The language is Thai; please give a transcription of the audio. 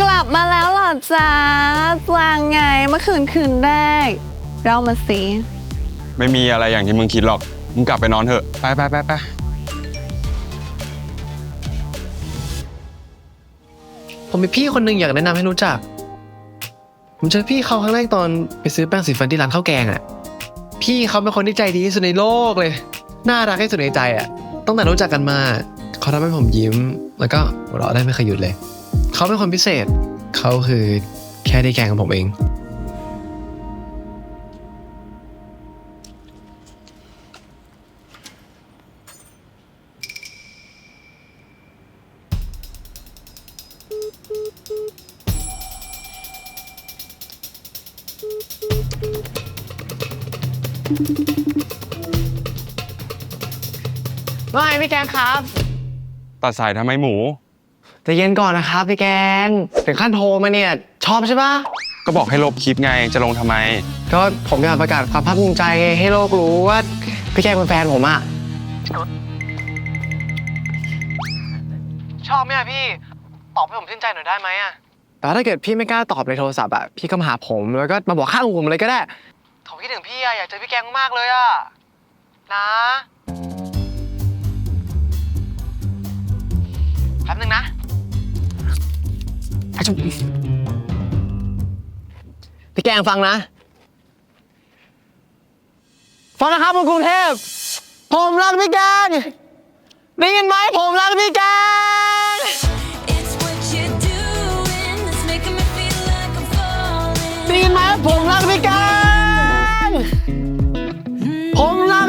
กลับมาแล้วเหรอจ๊ะวางไงเมื่อคืนคืนแรกเล่ามาสิไม่มีอะไรอย่างที่มึงคิดหรอก มึงกลับไปนอนเถอะ ไปไปไปไปผมมีพี่คนหนึ่งอยากแนะนำให้รู้จัก ผมเจอพี่เขาครั้งแรกตอนไปซื้อแป้งสีฟันที่ร้านข้าวแกงอะ พี่เขาเป็นคนที่ใจดีที่สุดในโลกเลย น่ารักที่สุดในใจอะ ตั้งแต่รู้จักกันมา เขาทำให้ผมยิ้ม แล้วก็หัวเราะได้ไม่เคยหยุดเลย เขาเป็นคนพิเศษ เขาคือแค่ได้แกงของผมเอง ว่าไงพี่แกงครับ ตัดสายทำไมหมู ใจะเย็นก่อนนะครับพี่แกงถึงขั้นโทรมาเนี่ยชอบใช่ปะก็บอกให้ลบคลิปไงจะลงทำไม ก็ผมอยากประกาศความภาคภูมิใจให้โลกรู้ว่าพี่แกงเป็นแฟนผมอะชอบไหมอะพี่ตอบให้ผมชื่นใจหน่อยได้ไหมอะแต่ถ้าเกิดพี่ไม่กล้าตอบในโทรศัพท์อะพี่ก็มาหาผมแล้วก็มาบอกข้างหูผมเลยก็ได้ผมคิดถึงพี่อะอยากเจอพี่แกงมากเลยอะนะ อคชั่พี่แกงฟังนะ ฟังนะครับคุณกรุงเทพ ผมรักพี่แกงได้ยินไหมผมรักพี่แกง like ได้ยินไหมผมรักพี่แกงผมรัก